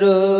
đưa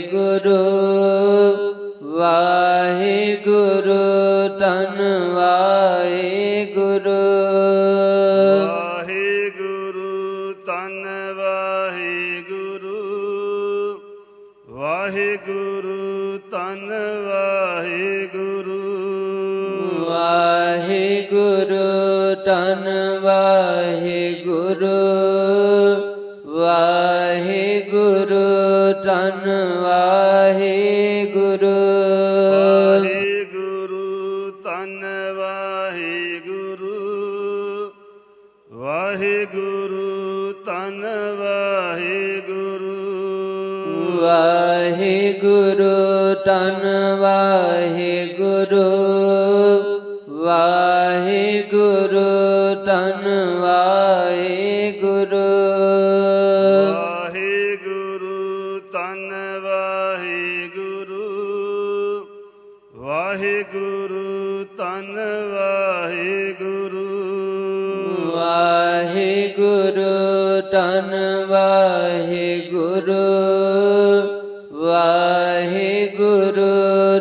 ਤਨ ਵਾਹਿਗੁਰੂ ਵਾਹਿਗੁਰੂ ਤਨ ਵਾਹਿਗੁਰੂ। ਵਾਹਿਗੁਰੂ ਤਨ ਵਾਹਿਗੁਰੂ ਵਾਹਿਗੁਰੂ ਤਨ ਵਾਹਿਗੁਰੂ। ਵਾਹਿਗੁਰੂ ਤਨ ਵਾਹਿਗੁਰੂ।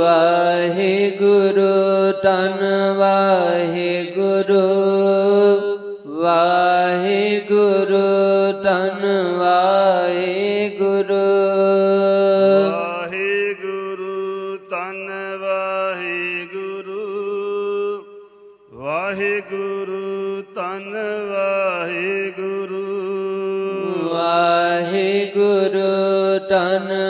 ਵਾਹਿਗੁਰੂ ਤਨ ਵਾਹਿਗੁਰੂ।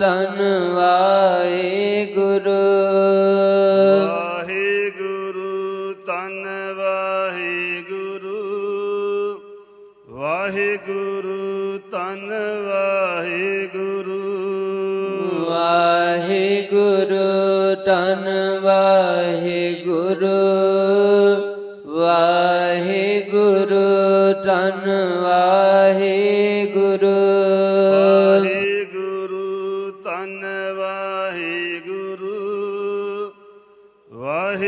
टनवा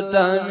तन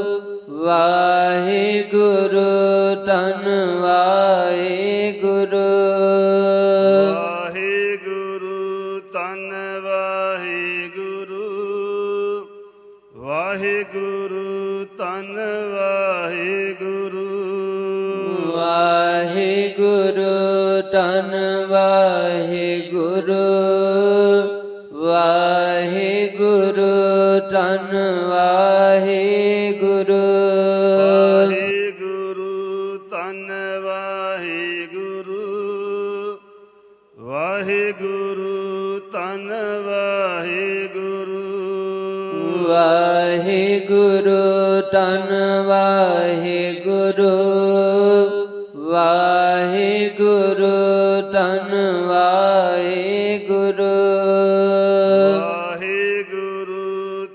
ਤਨ ਵਾਹਿਗੁਰੂ ਵਾਹਿਗੁਰੂ ਤਨ ਵਾਹਿਗੁਰੂ। ਵਾਹਿਗੁਰੂ ਧੰਨ ਵਾਹਿਗੁਰੂ ਵਾਹਿਗੁਰੂ ਧੰਨ ਵਾਹਿਗੁਰੂ। ਵਾਹਿਗੁਰੂ ਤਨ ਵਾਹਿਗੁਰੂ ਵਾਹਿਗੁਰੂ।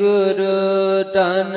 ਵਾਹਿਗੁਰੂ ਤਨ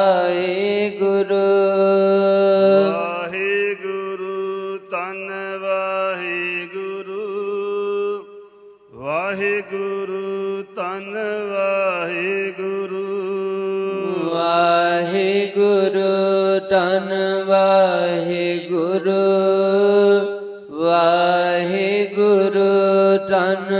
ਧੰਨ ਵਾਹਿਗੁਰੂ